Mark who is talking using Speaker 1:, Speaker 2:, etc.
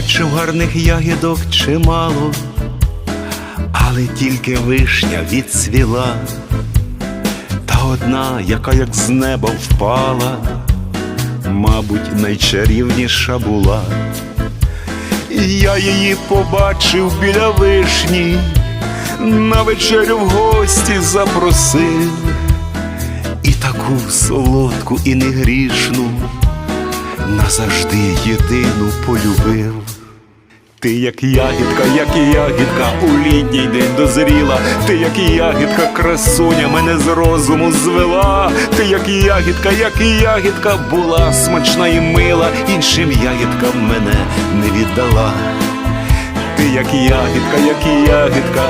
Speaker 1: Бачив гарних ягідок чимало, але тільки вишня відцвіла, та одна, яка як з неба впала, мабуть, найчарівніша була. І Я її побачив біля вишні, на вечерю в гості запросив, і таку солодку і негрішну назавжди єдину полюбив. Ти як ягідка, як ягідка, у літній день дозріла, ти як ягідка, красуня мене з розуму звела, ти як ягідка, як ягідка, була смачна і мила, іншим ягідкам мене не віддала. Ти як ягідка, як ягідка,